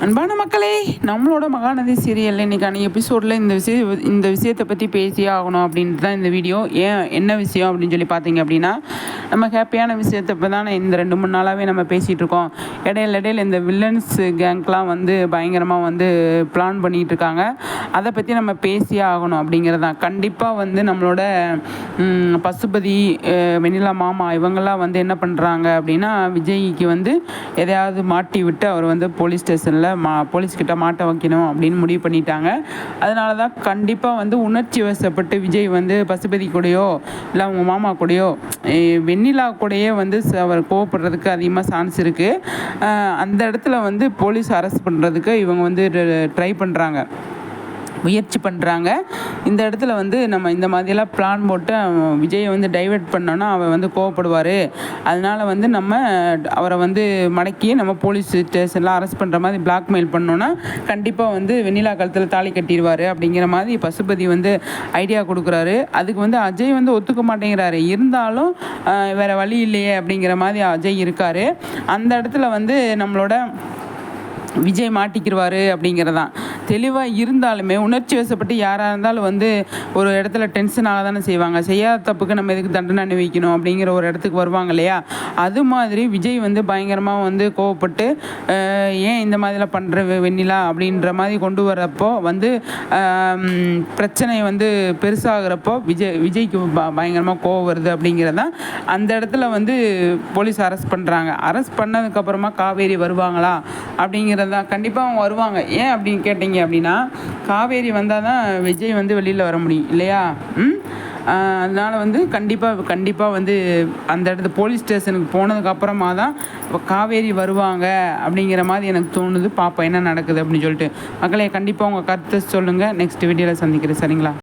அன்பான மக்களே நம்மளோட மகாநதி சீரியல் இன்னைக்கான எபிசோடில் இந்த விஷய இந்த விஷயத்தை பற்றி பேசியே ஆகணும் அப்படின்ட்டு தான் இந்த வீடியோ ஏன் என்ன விஷயம் அப்படின்னு சொல்லி பார்த்தீங்க அப்படின்னா நம்ம ஹாப்பியான விஷயத்தை இப்போ தானே இந்த ரெண்டு மூணு நாளாகவே நம்ம பேசிகிட்டு இருக்கோம் இடையில இடையில இந்த வில்லன்ஸ் கேங்க்லாம் வந்து பயங்கரமாக வந்து பிளான் பண்ணிகிட்டு இருக்காங்க அதை பற்றி நம்ம பேசியே ஆகணும் அப்படிங்கிறது தான். கண்டிப்பாக வந்து நம்மளோட பசுபதி வெண்ணிலா மாமா இவங்கெல்லாம் வந்து என்ன பண்ணுறாங்க அப்படின்னா விஜய்க்கு வந்து எதையாவது மாட்டி விட்டு அவர் வந்து போலீஸ் ஸ்டேஷனில் மா போலீஸ்கிட்ட மாட்ட வைக்கணும் அப்படின்னு முடிவு பண்ணிட்டாங்க. அதனால தான் கண்டிப்பாக வந்து உணர்ச்சி வசப்பட்டு விஜய் வந்து பசுபதி கூடயோ இல்லை அவங்க மாமா கூடயோ வெண் வெண்ணிலா கூடயே வந்து அவர் கோவப்படுறதுக்கு அதிகமாக சான்ஸ் இருக்குது அந்த இடத்துல வந்து போலீஸ் அரெஸ்ட் பண்ணுறதுக்கு இவங்க வந்து ட்ரை பண்ணுறாங்க முயற்சி பண்ணுறாங்க இந்த இடத்துல வந்து நம்ம இந்த மாதிரியெல்லாம் பிளான் போட்டு விஜயை வந்து டைவெர்ட் பண்ணோன்னா அவன் வந்து கோவப்படுவார். அதனால் வந்து நம்ம அவரை வந்து மடக்கி நம்ம போலீஸ் ஸ்டேஷன்லாம் அரெஸ்ட் பண்ணுற மாதிரி பிளாக்மெயில் பண்ணோன்னா கண்டிப்பாக வந்து வெண்ணிலா கழுத்தில் தாலி கட்டிடுவார் அப்படிங்கிற மாதிரி பசுபதி வந்து ஐடியா கொடுக்குறாரு. அதுக்கு வந்து அஜய் வந்து ஒத்துக்க மாட்டேங்கிறாரு. இருந்தாலும் வேறு வழி இல்லையே அப்படிங்கிற மாதிரி அஜய் இருக்கார். அந்த இடத்துல வந்து நம்மளோட விஜய் மாட்டிக்கிடுவார் அப்படிங்கிறதான். தெளிவாக இருந்தாலுமே உணர்ச்சி வசப்பட்டு யாராக இருந்தாலும் வந்து ஒரு இடத்துல டென்ஷன் ஆக தானே செய்வாங்க. செய்யாத தப்புக்கு நம்ம எதுக்கு தண்டனை அனுபவிக்கணும் அப்படிங்கிற ஒரு இடத்துக்கு வருவாங்க இல்லையா? அது மாதிரி விஜய் வந்து பயங்கரமாக வந்து கோவப்பட்டு ஏன் இந்த மாதிரிலாம் பண்ணுற வெண்ணிலா அப்படின்ற மாதிரி கொண்டு வரப்போ வந்து பிரச்சனை வந்து பெருசாகிறப்போ விஜய் விஜய்க்கு ப- பயங்கரமாக கோவம் வருது அப்படிங்கிறதான் அந்த இடத்துல வந்து போலீஸ் அரெஸ்ட் பண்ணுறாங்க அரெஸ்ட் பண்ணதுக்கப்புறமா காவேரி வருவாங்களா அப்படிங்கிறது தான் கண்டிப்பாக அவங்க வருவாங்க. ஏன் அப்படின்னு கேட்டிங்க அப்படின்னா காவேரி வந்தால் தான் விஜய் வந்து வெளியில் வர முடியும் இல்லையா? ம்? அதனால் வந்து கண்டிப்பாக கண்டிப்பாக வந்து அந்த இடத்து போலீஸ் ஸ்டேஷனுக்கு போனதுக்கப்புறமா தான் காவேரி வருவாங்க அப்படிங்கிற மாதிரி எனக்கு தோணுது. பார்ப்போம் என்ன நடக்குது அப்படின்னு சொல்லிட்டு. மக்களே கண்டிப்பாக உங்கள் கருத்தை சொல்லுங்கள் நெக்ஸ்ட் வீடியோவில் சந்திக்கிறேன். சரிங்களா?